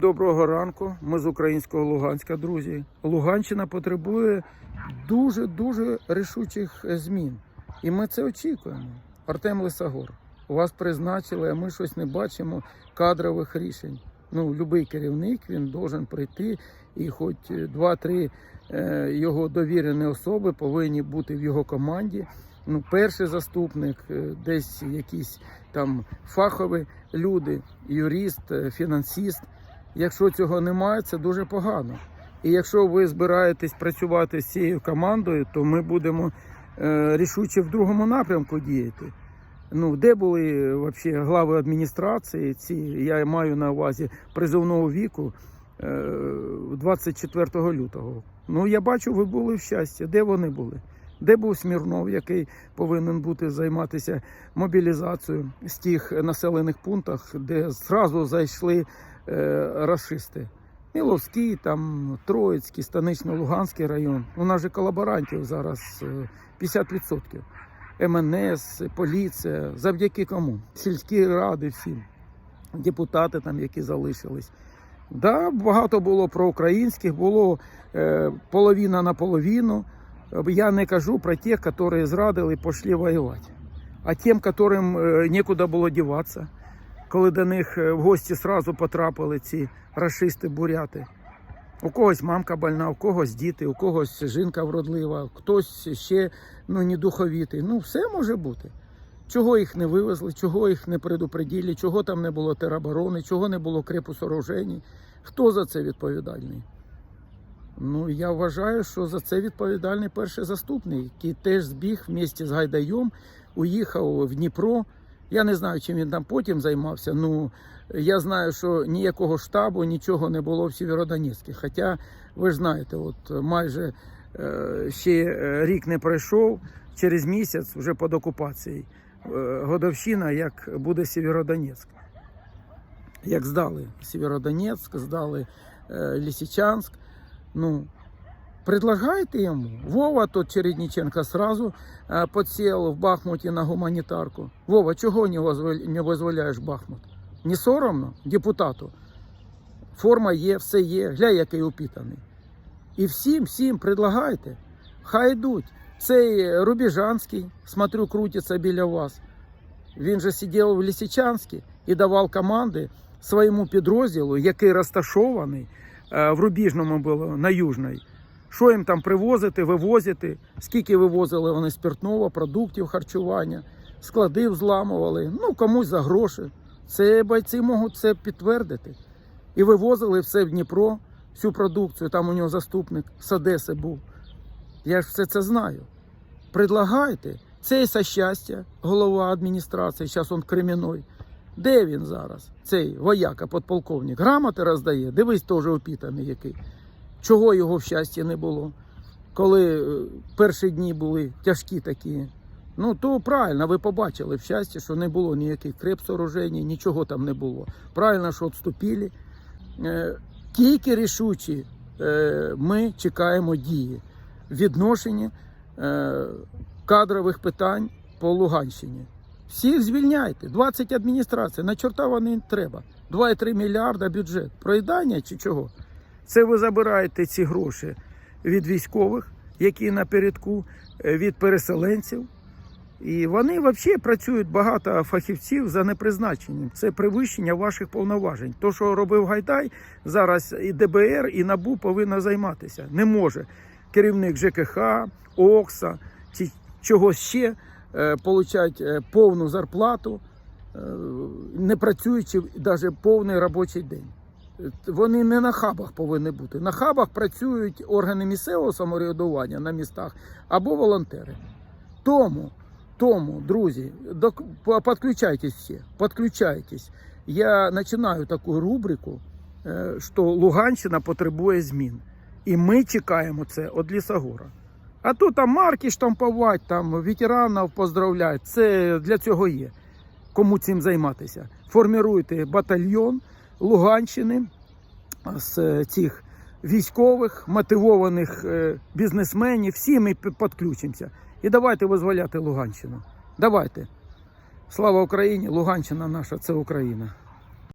Доброго ранку. Ми з українського Луганська, друзі. Луганщина потребує дуже дуже рішучих е, змін. І ми це очікуємо. Артем Лисагор, вас призначили, а ми щось не бачимо кадрових рішень. Ну, будь-який керівник він должен прийти, і хоч два-три е, його довірені особи повинні бути в його команді. Ну, перший заступник, е, десь якісь там фахові люди, юрист, е, фінансист. Якщо цього немає, це дуже погано. І якщо ви збираєтесь працювати з цією командою, то ми будемо е, рішуче в другому напрямку діяти. Ну, де були вообще глави адміністрації, ці я маю на увазі призовного віку е, 24 лютого. Ну я бачу, ви були в щасті. Де вони були? Де був Смірнов, який повинен бути займатися мобілізацією з тих населених пунктах, де зразу зайшли е, расисти? Міловський, там Троїцький, Станично-Луганський район. У нас же колаборантів зараз е, 50%. МНС, поліція, завдяки кому? Сільські ради всім, депутати там, які залишились. Да, багато було проукраїнських, було е, половина на половину. Я не кажу про тих, які зрадили і пішли воювати. А тим, яким е, нікуди було діватися, коли до них е, в гості сразу потрапили ці расисти-буряти. У когось мамка больна, у когось діти, у когось жінка вродлива, хтось ще ну, не духовітий. Ну, все може бути. Чого їх не вивезли, чого їх не предупредили, чого там не було тероборони, чого не було крепу сооружень. Хто за це відповідальний? Ну, я вважаю, що за це відповідальний перший заступник, який теж збіг в місті з Гайдаєм, уїхав в Дніпро. Я не знаю, чим він там потім займався. Ну я знаю, що ніякого штабу, нічого не було в Сєвєродонецьку. Хоча ви ж знаєте, от майже е, ще е, рік не пройшов, через місяць вже під окупацією. е, Годовщина, як буде Сєвєродонецьк. Як здали Сєвєродонецьк, здали е, Лисичанськ. Ну, предлагайте ему. Вова тот Чередниченко сразу э, подсел в Бахмуте на гуманитарку. Вова, чого не, дозволяєш Бахмут? Не соромно депутату? Форма є, все є, гля, який упітаний. І всім, всім предлагайте. Хай йдуть. Цей Рубіжанський, смотрю, крутиться біля вас. Він же сидів в Лисичанську і давав команди своєму підрозділу, який розташований е, в Рубіжному було на Южній. Що їм там привозити, вивозити, скільки вивозили вони спиртного, продуктів харчування, склади взламували, ну комусь за гроші. Це бойці можуть це підтвердити. І вивозили все в Дніпро, всю продукцію. Там у нього заступник з Одеси був. Я ж все це знаю. Предлагайте. Цей со щастя, голова адміністрації, зараз він криміной. Де він зараз? Цей вояка, подполковник. Грамоти роздає, дивись, теж опітаний який. Чого його в щасті не було? Коли е, перші дні були тяжкі такі. Ну, то правильно, ви побачили в щасті, що не було ніяких крепсооружень, нічого там не було. Правильно, що відступили. Е, Тільки рішучі е, ми чекаємо дії в відношенні е, кадрових питань по Луганщині. Всіх звільняйте. 20 адміністрацій. На чорта вони треба. 2,3 мільярда бюджет. Проїдання чи чого? Це ви забираєте ці гроші від військових, які напередку, е, від переселенців. І вони взагалі працюють багато фахівців за непризначенням. Це перевищення ваших повноважень. То, що робив Гайдай, зараз і ДБР, і НАБУ повинна займатися. Не може керівник ЖКХ, ОКСа чи чогось ще е, получать е, повну зарплату, не працюючи навіть повний робочий день. Вони не на хабах повинні бути. На хабах працюють органи місцевого самоврядування на містах або волонтери. Тому, тому, друзі, подключайтесь всі, подключайтесь. Я починаю таку рубрику, е, що Луганщина потребує змін. І ми чекаємо це від Лісогора. А тут там марки штампувати, там ветеранів поздравляти. Це для цього є. Кому цим займатися? Форміруйте батальйон Луганщини з е, цих військових, мотивованих е, бізнесменів. Всі ми підключимося. І давайте визволяти Луганщину. Давайте. Слава Україні! Луганщина наша це Україна.